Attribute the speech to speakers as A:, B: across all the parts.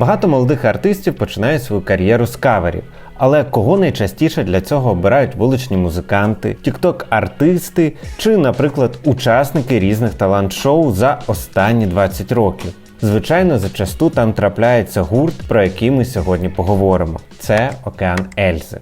A: Багато молодих артистів починають свою кар'єру з каверів. Але кого найчастіше для цього обирають вуличні музиканти, тікток-артисти чи, наприклад, учасники різних талант-шоу за останні 20 років? Звичайно, зачасту там трапляється гурт, про який ми сьогодні поговоримо. Це Океан Ельзи.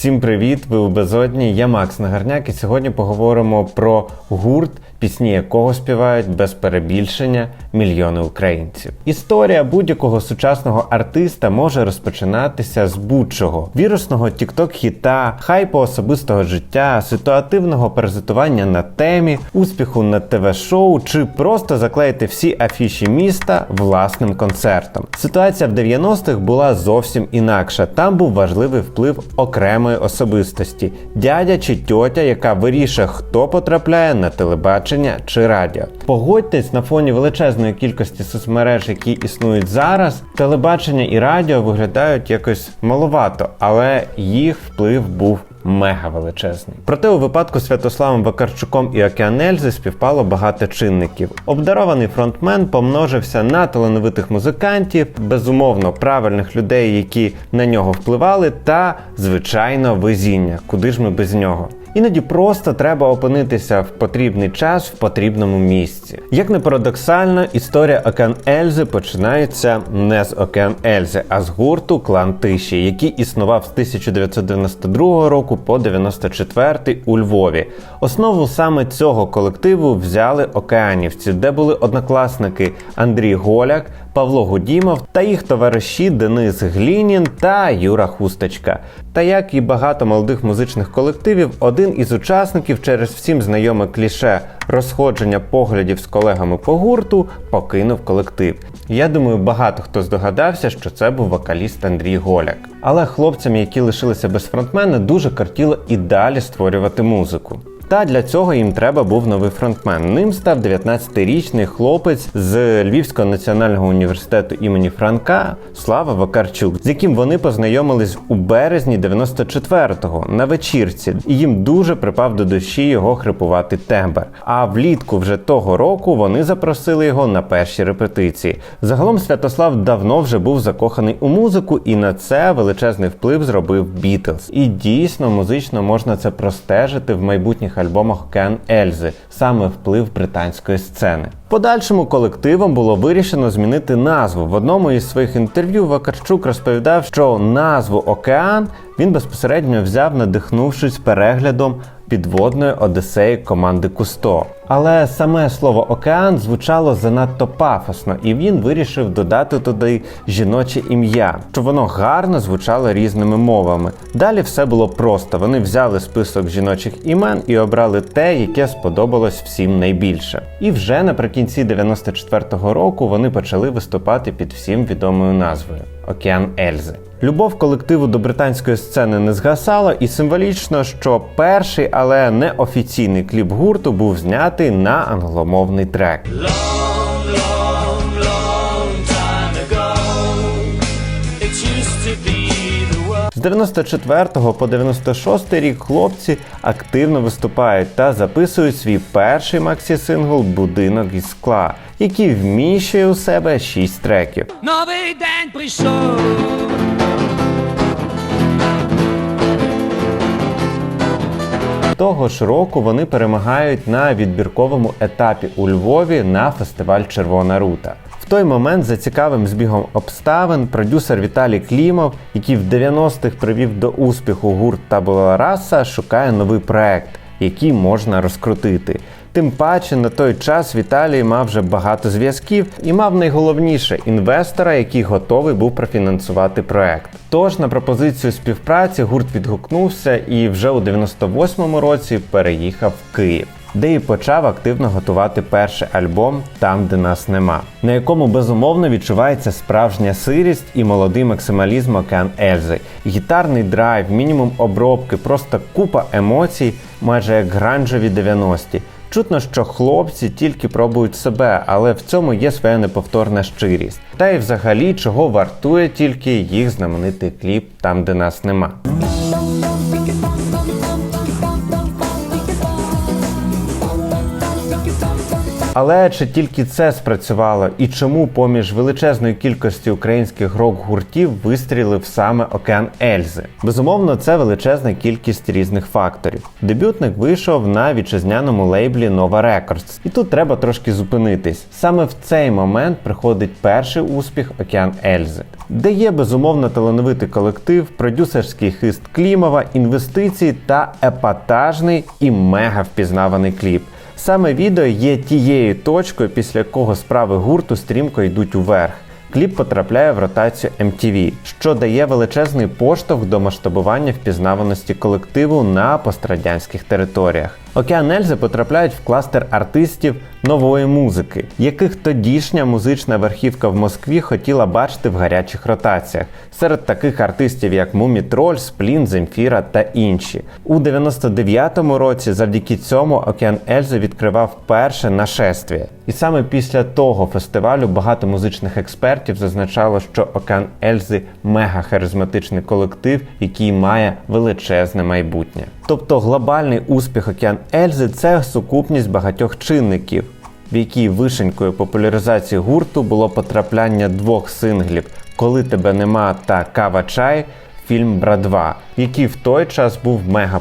A: Всім привіт! Ви у безодні. Я Макс Нагарняк, і сьогодні поговоримо про гурт, пісні якого співають без перебільшення мільйони українців. Історія будь-якого сучасного артиста може розпочинатися з будь-чого: вірусного тікток-хіта, хайпу особистого життя, ситуативного презентування на темі, успіху на ТВ-шоу чи просто заклеїти всі афіші міста власним концертом. Ситуація в 90-х була зовсім інакша. Там був важливий вплив окремої особистості, дядя чи тьотя, яка вирішує, хто потрапляє на телебачення чи радіо. Погодьтесь на фоні величезної кількості соцмереж, які існують зараз, телебачення і радіо виглядають якось маловато, але їх вплив був мега величезний. Проте у випадку з Святославом Вакарчуком і Океанельзи співпало багато чинників. Обдарований фронтмен помножився на талановитих музикантів, безумовно правильних людей, які на нього впливали, та звичайно везіння. Куди ж ми без нього? Іноді просто треба опинитися в потрібний час в потрібному місці. Як не парадоксально, історія Океан Ельзи починається не з Океан Ельзи, а з гурту Клан Тиші, який існував з 1992 року по 94 у Львові. Основу саме цього колективу взяли океанівці, де були однокласники Андрій Голяк, Павло Гудімов та їх товариші Денис Глінін та Юра Хусточка. Та як і багато молодих музичних колективів, один із учасників через всім знайоме кліше розходження поглядів з колегами по гурту покинув колектив. Я думаю, багато хто здогадався, що це був вокаліст Андрій Голяк. Але хлопцям, які лишилися без фронтмена, дуже картіло і далі створювати музику. Та для цього їм треба був новий фронтмен. Ним став 19-річний хлопець з Львівського національного університету імені Франка Слава Вакарчук, з яким вони познайомились у березні 94-го на вечірці, і їм дуже припав до душі його хрипуватий тембр. А влітку вже того року вони запросили його на перші репетиції. Загалом Святослав давно вже був закоханий у музику, і на це величезний вплив зробив Бітлз. І дійсно музично можна це простежити в майбутніх альбомах Кен Ельзи, саме вплив британської сцени. Подальшому колективом було вирішено змінити назву. В одному із своїх інтерв'ю Вакарчук розповідав, що назву Океан він безпосередньо взяв, надихнувшись переглядом підводної одесеї команди Кусто. Але саме слово океан звучало занадто пафосно, і він вирішив додати туди жіноче ім'я, щоб воно гарно звучало різними мовами. Далі все було просто. Вони взяли список жіночих імен і обрали те, яке сподобалось всім найбільше. І вже наприкінці 94-го року вони почали виступати під всім відомою назвою Океан Ельзи. Любов колективу до британської сцени не згасала, і символічно, що перший, але не офіційний кліп гурту був знятий на англомовний трек. З 94 по 96 рік хлопці активно виступають та записують свій перший максі-сингл Будинок із скла, який вміщує у себе 6 треків.
B: Новий день прийшов.
A: Того ж року вони перемагають на відбірковому етапі у Львові на фестиваль Червона рута. В той момент за цікавим збігом обставин продюсер Віталій Клімов, який в 90-х привів до успіху гурт Табула Раса, шукає новий проект, який можна розкрутити. Тим паче на той час Віталій мав вже багато зв'язків і мав найголовніше інвестора, який готовий був профінансувати проект. Тож на пропозицію співпраці гурт відгукнувся і вже у 98-му році переїхав в Київ. Де і почав активно готувати перший альбом Там, де нас нема, на якому безумовно відчувається справжня сирість і молодий максималізм Океан Ельзи, гітарний драйв, мінімум обробки, просто купа емоцій, майже як гранжеві 90-ті. Чутно, що хлопці тільки пробують себе, але в цьому є своя неповторна щирість. Та й взагалі чого вартує тільки їх знаменитий кліп там, де нас нема. Але чи тільки це спрацювало, і чому поміж величезної кількості українських рок-гуртів вистрілив саме Океан Ельзи? Безумовно, це величезна кількість різних факторів. Дебютник вийшов на вітчизняному лейблі Nova Records. І тут треба трошки зупинитись. Саме в цей момент приходить перший успіх Океан Ельзи, де є безумовно талановитий колектив, продюсерський хист Клімова, інвестиції та епатажний і мега впізнаваний кліп. Саме відео є тією точкою, після якого справи гурту стрімко йдуть уверх. Кліп потрапляє в ротацію MTV, що дає величезний поштовх до масштабування впізнаваності колективу на пострадянських територіях. Океан Ельзи потрапляють в кластер артистів нової музики, яких тодішня музична верхівка в Москві хотіла бачити в гарячих ротаціях, серед таких артистів як Мумітроль, Сплін, Земфіра та інші. У 99-му році завдяки цьому Океан Ельзи відкривав перше нашествие. І саме після того фестивалю багато музичних експертів зазначало, що Океан Ельзи мега харизматичний колектив, який має величезне майбутнє. Тобто глобальний успіх Океан Ельзи це сукупність багатьох чинників, в якій вишенькою популяризації гурту було потрапляння двох синглів Коли тебе нема та Кава Чай, фільм Брадва, який в той час був мега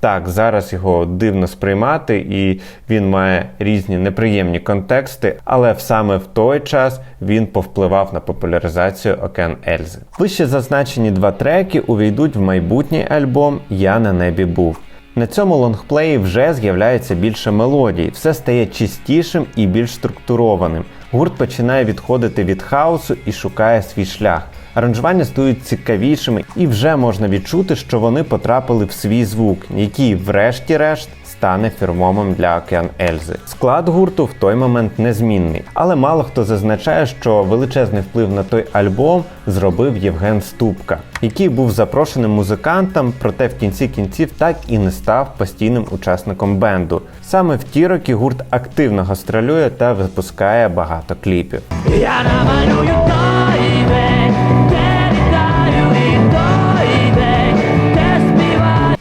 A: Так, зараз його дивно сприймати, і він має різні неприємні контексти, але саме в той час він повпливав на популяризацію Океан Ельзи. Вище зазначені два треки увійдуть в майбутній альбом Я на небі був. На цьому лонгплеї вже з'являється більше мелодій, все стає чистішим і більш структурованим. Гурт починає відходити від хаосу і шукає свій шлях. Аранжування стають цікавішими, і вже можна відчути, що вони потрапили в свій звук, який, врешті-решт, стане фірмомом для Океан Ельзи. Склад гурту в той момент незмінний, але мало хто зазначає, що величезний вплив на той альбом зробив Євген Ступка, який був запрошеним музикантом, проте в кінці кінців так і не став постійним учасником бенду. Саме в ті роки гурт активно гастролює та випускає багато кліпів.
B: Я не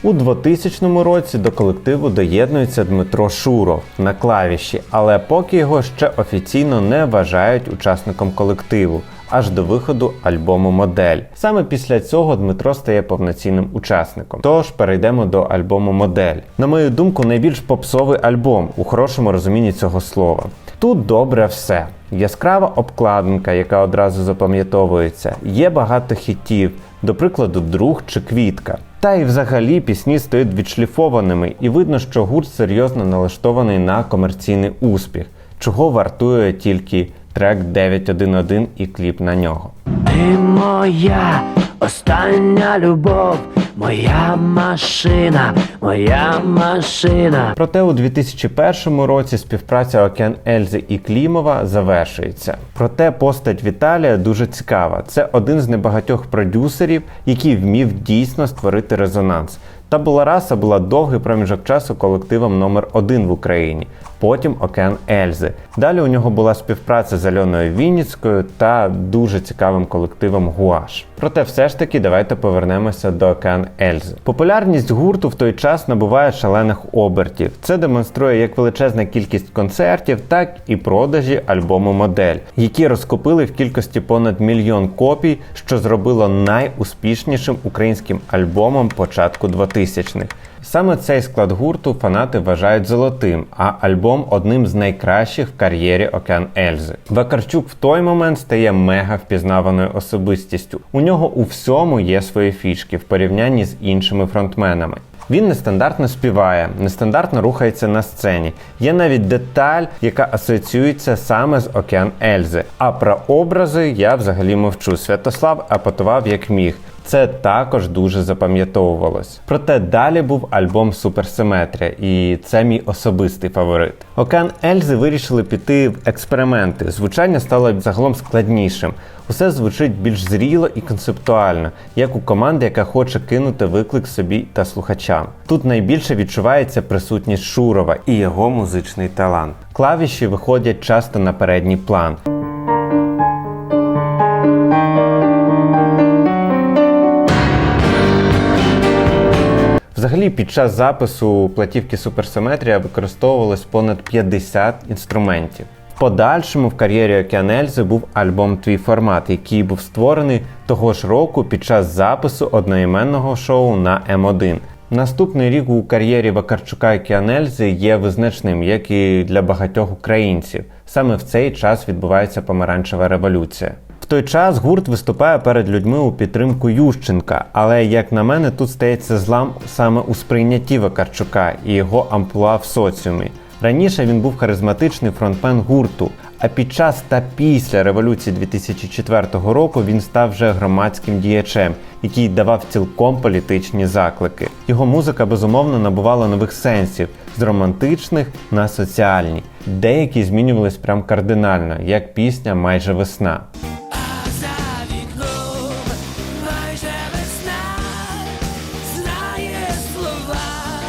A: У 2000 році до колективу доєднується Дмитро Шуров на клавіші, але поки його ще офіційно не вважають учасником колективу. Аж до виходу альбому Модель. Саме після цього Дмитро стає повноцінним учасником. Тож перейдемо до альбому Модель. На мою думку, найбільш попсовий альбом у хорошому розумінні цього слова. Тут добре все. Яскрава обкладинка, яка одразу запам'ятовується, є багато хітів, до прикладу, друг чи квітка. Та й взагалі пісні стають відшліфованими, і видно, що гурт серйозно налаштований на комерційний успіх, чого вартує тільки трек 911 і кліп на нього.
B: Ти моя остання любов, моя машина, моя машина.
A: Проте у 2001 році співпраця Океан Ельзи і Клімова завершується. Проте постать Віталія дуже цікава. Це один з небагатьох продюсерів, який вмів дійсно створити резонанс. Табула Раса була довгий проміжок часу колективом номер 1 в Україні, потім Океан Ельзи. Далі у нього була співпраця з Альоною Вінницькою та дуже цікавим колективом Гуаш. Проте все ж таки давайте повернемося до Океан Ельзи. Популярність гурту в той час набуває шалених обертів. Це демонструє як величезна кількість концертів, так і продажі альбому Модель, які розкупили в кількості понад мільйон копій, що зробило найуспішнішим українським альбомом початку 2000-х. Саме цей склад гурту фанати вважають золотим, а альбом одним з найкращих в кар'єрі Океан Ельзи. Вакарчук в той момент стає мега впізнаваною особистістю. У нього у всьому є свої фішки в порівнянні з іншими фронтменами. Він нестандартно співає, нестандартно рухається на сцені. Є навіть деталь, яка асоціюється саме з Океан Ельзи. А про образи я взагалі мовчу. Святослав апотував як міг. Це також дуже запам'ятовувалось. Проте далі був альбом Суперсиметрія, і це мій особистий фаворит. Океан Ельзи вирішили піти в експерименти. Звучання стало загалом складнішим. Усе звучить більш зріло і концептуально, як у команди, яка хоче кинути виклик собі та слухачам. Тут найбільше відчувається присутність Шурова і його музичний талант. Клавіші виходять часто на передній план. Взагалі, під час запису платівки Суперсиметрія використовувалось понад 50 інструментів. В подальшому в кар'єрі Океанельзи був альбом Твій формат, який був створений того ж року під час запису одноіменного шоу на М1. Наступний рік у кар'єрі Вакарчука і Кіанельзи є визначним, як і для багатьох українців. Саме в цей час відбувається помаранчева революція. Той час гурт виступає перед людьми у підтримку Ющенка, але як на мене, тут стається злам саме у сприйнятті Вакарчука і його амплуа в соціумі. Раніше він був харизматичний фронтмен гурту, а під час та після революції 2004 року він став вже громадським діячем, який давав цілком політичні заклики. Його музика безумовно набувала нових сенсів з романтичних на соціальні. Деякі змінювались прям кардинально, як пісня Майже весна.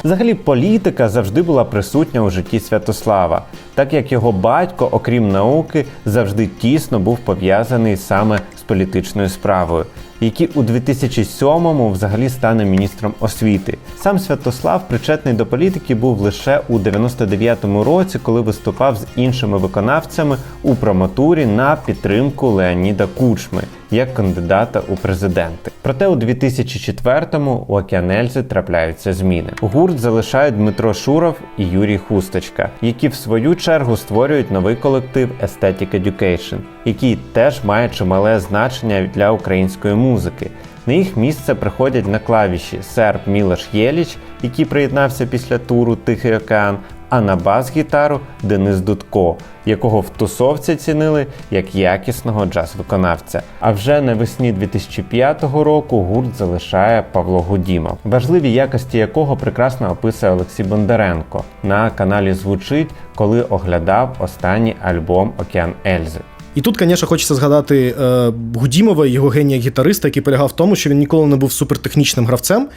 A: Взагалі, політика завжди була присутня у житті Святослава, так як його батько, окрім науки, завжди тісно був пов'язаний саме з політичною справою, який у 2007-му взагалі стане міністром освіти. Сам Святослав причетний до політики був лише у 99-му році, коли виступав з іншими виконавцями у промотурі на підтримку Леоніда Кучми як кандидата у президенти. Проте у 2004-му у Океанельзи трапляються зміни. Гурт залишають Дмитро Шуров і Юрій Хусточка, які в свою чергу створюють новий колектив Aesthetic Education, який теж має чимале значення для української музики. На їх місце приходять на клавіші Серб Мілош Єліч, який приєднався після туру Тихий океан, а на бас-гітару Денис Дудко, якого в тусовці цінили як якісного джаз-виконавця. А вже навесні 2005 року гурт залишає Павло Гудімов, важливі якості якого прекрасно описує Олексій Бондаренко на каналі Звучить, коли оглядав останній альбом Океан Ельзи.
C: І тут, звісно, хочеться згадати е, Гудімова, його генія гітариста, який полягав в тому, що він ніколи не був супертехнічним гравцем,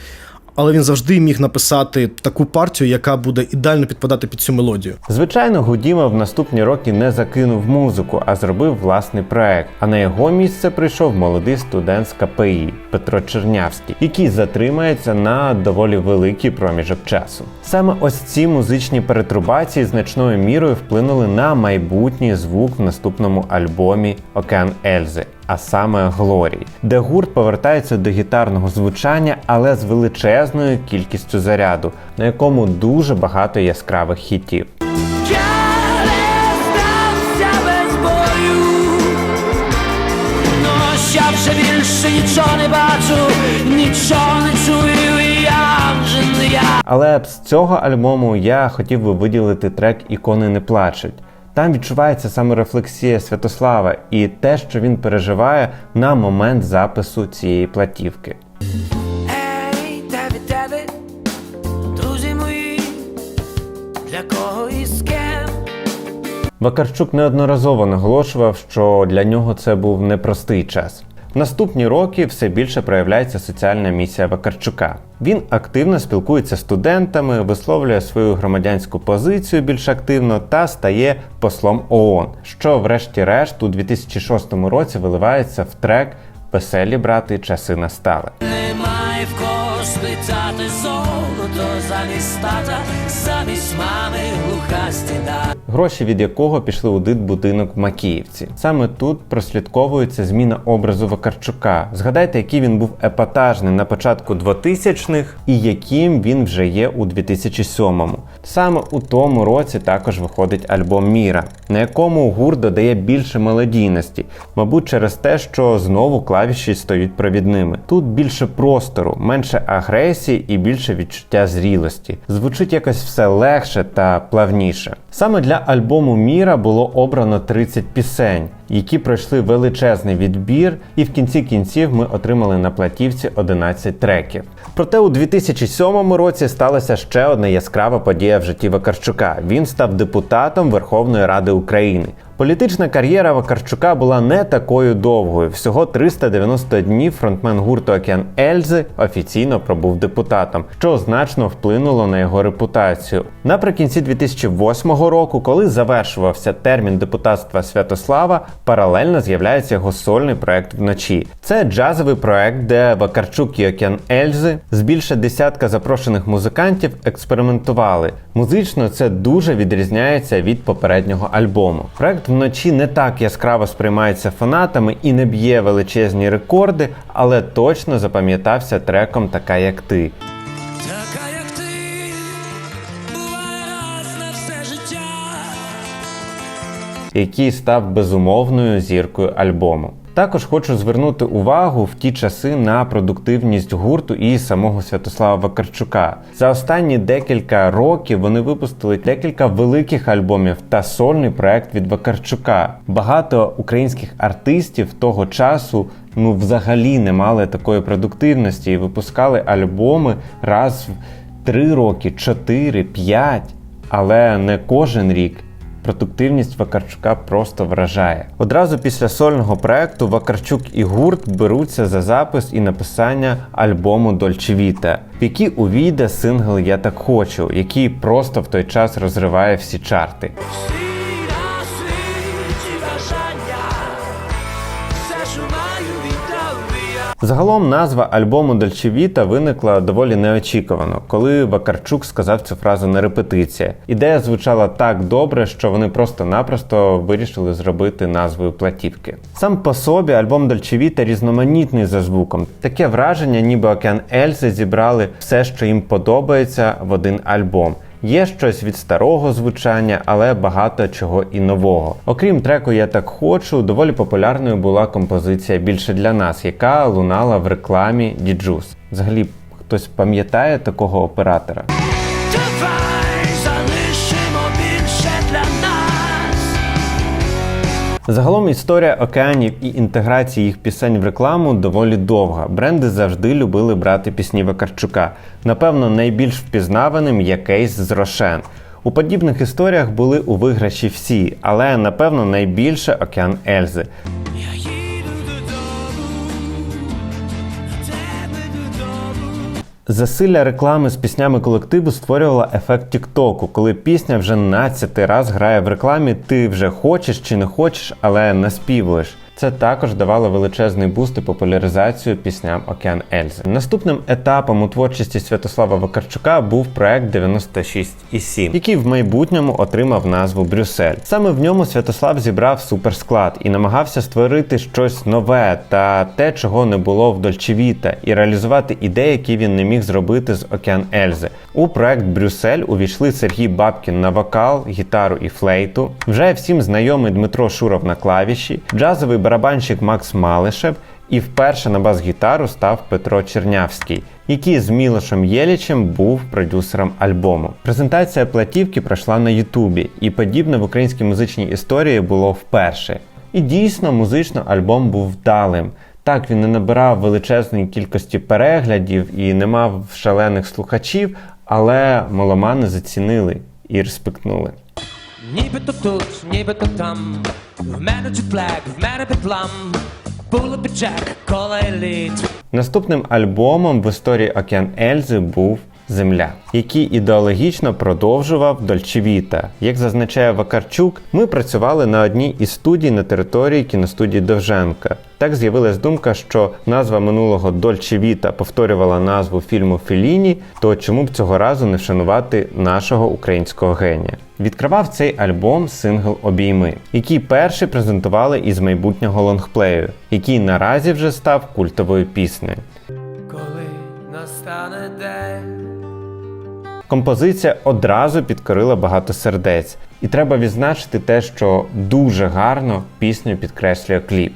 C: але він завжди міг написати таку партію, яка буде ідеально підпадати під цю мелодію.
A: Звичайно, Гудіма в наступні роки не закинув музику, а зробив власний проект. А на його місце прийшов молодий студент з КПІ Петро Чернявський, який затримається на доволі великий проміжок часу. Саме ось ці музичні перетрубації значною мірою вплинули на майбутній звук в наступному альбомі Океан Ельзи. А саме Глорії, де гурт повертається до гітарного звучання, але з величезною кількістю заряду, на якому дуже багато яскравих хітів.
D: Я вже більше нічого не бачу, нічого не чую, і я вже не я.
A: Але з цього альбому я хотів би виділити трек Ікони не плачуть. Там відчувається саме рефлексія Святослава і те, що він переживає на момент запису цієї платівки.
D: Ей, друзі мої, для кого і з ким?
A: Вакарчук неодноразово наголошував, що для нього це був непростий час. Наступні роки все більше проявляється соціальна місія Вакарчука. Він активно спілкується з студентами, висловлює свою громадянську позицію більш активно та стає послом ООН, що, врешті-решт, у 2006 році виливається в трек Веселі брати часи настали.
D: Немає в кого сплітати золото замість тата, замість мами глуха стіна.
A: гроші від якого пішли у дитбудинок в Макіївці. Саме тут прослідковується зміна образу Вакарчука. Згадайте, який він був епатажним на початку 2000-х і яким він вже є у 2007-му. Саме у тому році також виходить альбом Міра, на якому гурт додає більше мелодійності, мабуть, через те, що знову клавіші стають провідними. Тут більше простору, менше агресії і більше відчуття зрілості. Звучить якось все легше та плавніше. Саме для альбому Міра було обрано 30 пісень, які пройшли величезний відбір, і в кінці кінців ми отримали на платівці 11 треків. Проте у 2007 році сталася ще одна яскрава подія в житті Вакарчука. Він став депутатом Верховної Ради України. Політична кар'єра Вакарчука була не такою довгою. Всього 390 днів фронтмен гурту Океан Ельзи офіційно пробув депутатом, що значно вплинуло на його репутацію. Наприкінці 2008 року, коли завершувався термін депутатства Святослава, Паралельно з'являється його сольний проект вночі. Це джазовий проект, де Вакарчук і Океан Ельзи з більше десятка запрошених музикантів експериментували. Музично це дуже відрізняється від попереднього альбому. Проект вночі не так яскраво сприймається фанатами і не б'є величезні рекорди, але точно запам'ятався треком Така як ти. Який став безумовною зіркою альбому. Також хочу звернути увагу в ті часи на продуктивність гурту і самого Святослава Вакарчука. За останні декілька років вони випустили декілька великих альбомів та сольний проект від Вакарчука. Багато українських артистів того часу ну взагалі не мали такої продуктивності і випускали альбоми раз в 3 роки, 4, 5, але не кожен рік. Продуктивність Вакарчука просто вражає. Одразу після сольного проекту Вакарчук і гурт беруться за запис і написання альбому Дольчевіта, в який увійде сингл Я так хочу, який просто в той час розриває всі чарти. Загалом назва альбому Дольче Віта виникла доволі неочікувано, коли Вакарчук сказав цю фразу на репетиції. Ідея звучала так добре, що вони просто-напросто вирішили зробити назвою платівки. Сам по собі альбом Дольче Віта різноманітний за звуком. Таке враження, ніби Океан Ельзи зібрали все, що їм подобається, в один альбом. Є щось від старого звучання, але багато чого і нового. Окрім треку Я так хочу, доволі популярною була композиція більше для нас, яка лунала в рекламі Діджус. Взагалі, хтось пам'ятає такого оператора? Загалом історія океанів і інтеграції їх пісень в рекламу доволі довга. Бренди завжди любили брати пісні Вакарчука. Напевно, найбільш впізнаваним є кейс з Рошен. У подібних історіях були у виграші всі, але напевно найбільше океан Ельзи. Засилля реклами з піснями колективу створювала ефект Тіктоку, коли пісня вже надцятий раз грає в рекламі, ти вже хочеш чи не хочеш, але наспівуєш. Це також давало величезний буст і популяризацію пісням Океан Ельзи. Наступним етапом у творчості Святослава Вакарчука був проект 96,7, який в майбутньому отримав назву Брюссель. Саме в ньому Святослав зібрав суперсклад і намагався створити щось нове та те, чого не було в Дольчевіта, і реалізувати ідеї, які він не міг зробити з Океан Ельзи. У проект Брюссель увійшли Сергій Бабкін на вокал, гітару і флейту, вже всім знайомий Дмитро Шуров на клавіші, джазовий барабанщик Макс Малишев. І вперше на бас-гітару став Петро Чернявський, який з Мілошем Єлічем був продюсером альбому. Презентація платівки пройшла на Ютубі, і подібне в українській музичній історії було вперше. І дійсно, музично альбом був вдалим. Так, він не набирав величезної кількості переглядів і не мав шалених слухачів, але меломани зацінили і респектнули.
D: Нібито тут, нібито там, в мене чутлек, в мене петлам, було пічек, кола еліт.
A: Наступним альбомом в історії Океан Ельзи був Земля, який ідеологічно продовжував Дольчевіта. Як зазначає Вакарчук, ми працювали на одній із студій на території кіностудії Довженка. Так з'явилась думка, що назва минулого Дольчевіта повторювала назву фільму Феліні, то чому б цього разу не вшанувати нашого українського генія? Відкривав цей альбом сингл Обійми, який перший презентували із майбутнього лонгплею, який наразі вже став культовою піснею.
D: Коли настане день.
A: Композиція одразу підкорила багато сердець, і треба відзначити те, що дуже гарно пісню підкреслює кліп.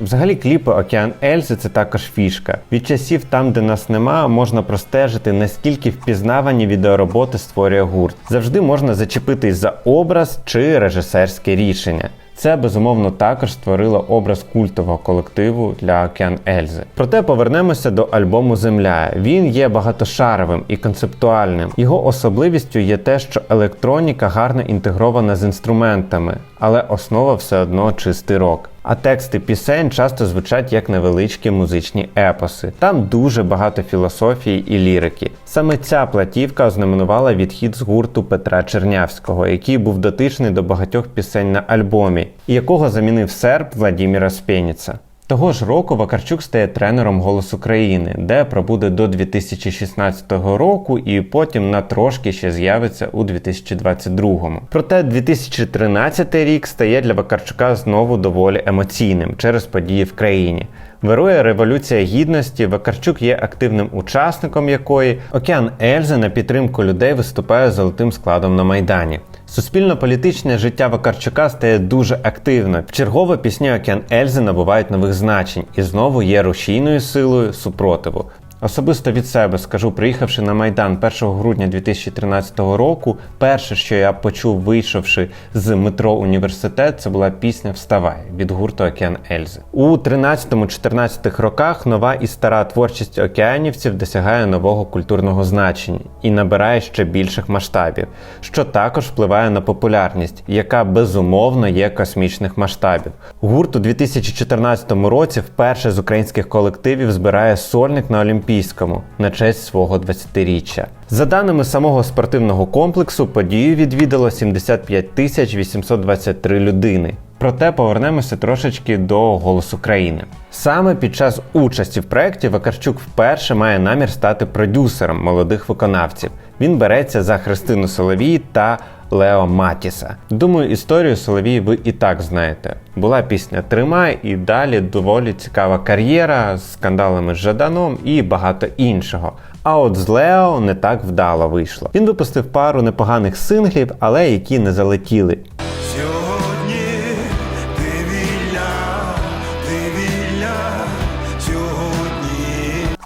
A: Взагалі, кліпи Океан Ельзи це також фішка. Від часів там, де нас нема, можна простежити, наскільки впізнавані відеороботи створює гурт. Завжди можна зачепитись за образ чи режисерське рішення. Це безумовно також створило образ культового колективу для Океан Ельзи. Проте повернемося до альбому Земля. Він є багатошаровим і концептуальним. Його особливістю є те, що електроніка гарно інтегрована з інструментами, але основа все одно чистий рок. А тексти пісень часто звучать як невеличкі музичні епоси. Там дуже багато філософії і лірики. Саме ця платівка ознаменувала відхід з гурту Петра Чернявського, який був дотичний до багатьох пісень на альбомі, і якого замінив серб Владіміра Спєніца. Того ж року Вакарчук стає тренером «Голос України», де пробуде до 2016 року і потім на трошки ще з'явиться у 2022. Проте 2013 рік стає для Вакарчука знову доволі емоційним через події в країні. Вирує Революція Гідності, Вакарчук є активним учасником якої Океан Ельзи на підтримку людей виступає золотим складом на Майдані. Суспільно-політичне життя Вакарчука стає дуже активно. Чергово пісні Океан Ельзи набувають нових значень і знову є рушійною силою супротиву. Особисто від себе скажу, приїхавши на Майдан 1 грудня 2013 року, перше, що я почув, вийшовши з метро університет, це була пісня Вставай від гурту Океан Ельзи. У 13-14 роках нова і стара творчість океанівців досягає нового культурного значення і набирає ще більших масштабів, що також впливає на популярність, яка безумовно є космічних масштабів. Гурт у 2014 році вперше з українських колективів збирає сольник на Олімпійському на честь свого 20-річчя. За даними самого спортивного комплексу, подію відвідало 75 тисяч 823 людини. Проте повернемося трошечки до «Голосу країни». Саме під час участі в проєкті Вакарчук вперше має намір стати продюсером молодих виконавців. Він береться за Христину Соловій та Лео Матіса. Думаю, історію Соловій ви і так знаєте. Була пісня Тримай і далі доволі цікава кар'єра з скандалами з Жаданом і багато іншого. А от з Лео не так вдало вийшло. Він випустив пару непоганих синглів, але які не залетіли.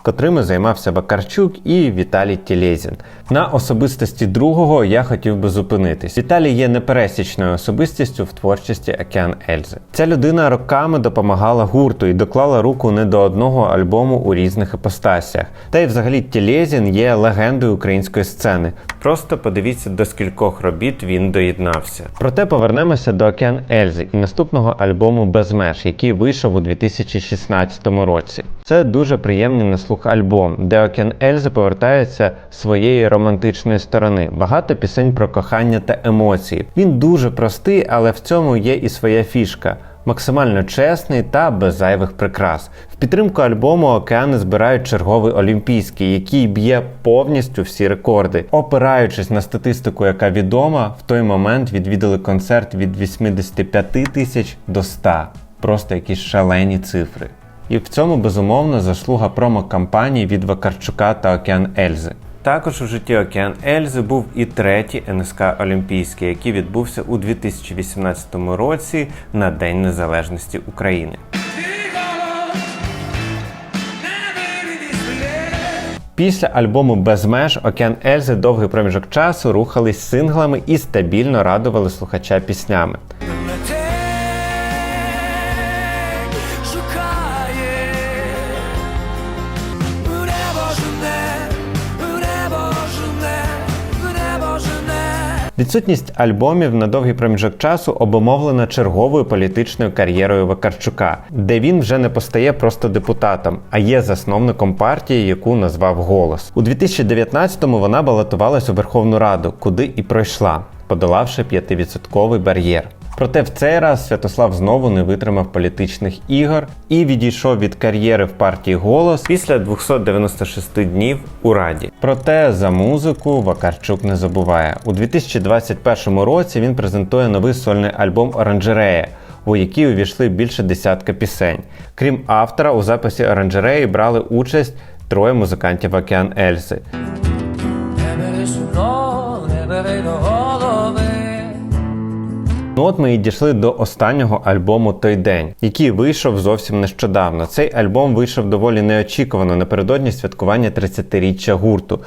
A: Котрими займався Вакарчук і Віталій Тілєзін. На особистості другого я хотів би зупинитись. Віталій є непересічною особистістю в творчості Океан Ельзи. Ця людина роками допомагала гурту і доклала руку не до одного альбому у різних іпостасях. Та й взагалі Тілєзін є легендою української сцени. Просто подивіться, до скількох робіт він доєднався. Проте повернемося до Океан Ельзи і наступного альбому Без меж, який вийшов у 2016 році. Це дуже приємний на слух альбом, де Океан Ельзи повертається своєю своєї романтичної сторони. Багато пісень про кохання та емоції. Він дуже простий, але в цьому є і своя фішка. Максимально чесний та без зайвих прикрас. В підтримку альбому океани збирають черговий олімпійський, який б'є повністю всі рекорди. Опираючись на статистику, яка відома, в той момент відвідали концерт від 85 тисяч до 100. Просто якісь шалені цифри. І в цьому безумовно заслуга промо-кампанії від Вакарчука та Океан Ельзи. Також у житті Океан Ельзи був і третій НСК Олімпійський, який відбувся у 2018 році на День Незалежності України. Після альбому Без меж Океан Ельзи довгий проміжок часу рухались синглами і стабільно радували слухача піснями. Відсутність альбомів на довгий проміжок часу обумовлена черговою політичною кар'єрою Вакарчука, де він вже не постає просто депутатом, а є засновником партії, яку назвав Голос. У 2019-му вона балотувалась у Верховну Раду, куди і пройшла, подолавши 5% бар'єр. Проте в цей раз Святослав знову не витримав політичних ігор і відійшов від кар'єри в партії Голос після 296 днів у Раді. Проте за музику Вакарчук не забуває. У 2021 році він презентує новий сольний альбом Оранжерея. У який увійшли більше десятка пісень. Крім автора, у записі оранжереї брали участь троє музикантів Океан Ельзи. Ну от ми і дійшли до останнього альбому Той день, який вийшов зовсім нещодавно. Цей альбом вийшов доволі неочікувано напередодні святкування 30-річчя гурту.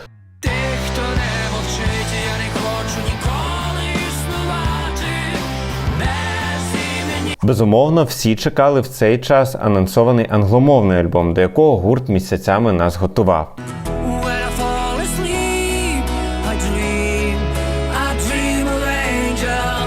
A: Безумовно, всі чекали в цей час анонсований англомовний альбом, до якого гурт місяцями нас готував.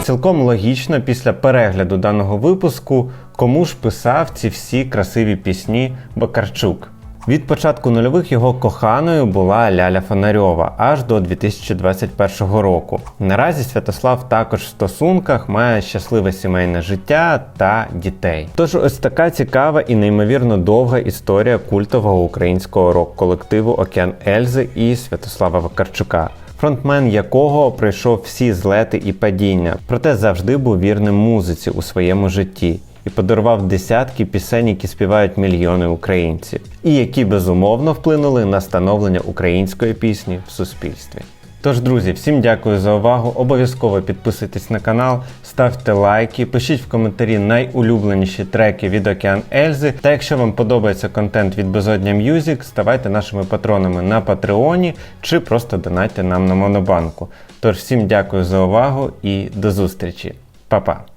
A: Цілком логічно після перегляду даного випуску, кому ж писав ці всі красиві пісні Бакарчук. Від початку нульових його коханою була Ляля Фонарьова аж до 2021 року. Наразі Святослав також в стосунках має щасливе сімейне життя та дітей. Тож ось така цікава і неймовірно довга історія культового українського рок-колективу Океан Ельзи і Святослава Вакарчука фронтмен якого пройшов всі злети і падіння, проте завжди був вірним музиці у своєму житті і подарував десятки пісень, які співають мільйони українців, і які безумовно вплинули на становлення української пісні в суспільстві. Тож, друзі, всім дякую за увагу. Обов'язково підписуйтесь на канал, ставте лайки, пишіть в коментарі найулюбленіші треки від Океан Ельзи. Та якщо вам подобається контент від Безодня М'юзік, ставайте нашими патронами на Патреоні чи просто донайте нам на Монобанку. Тож всім дякую за увагу і до зустрічі. Па-па!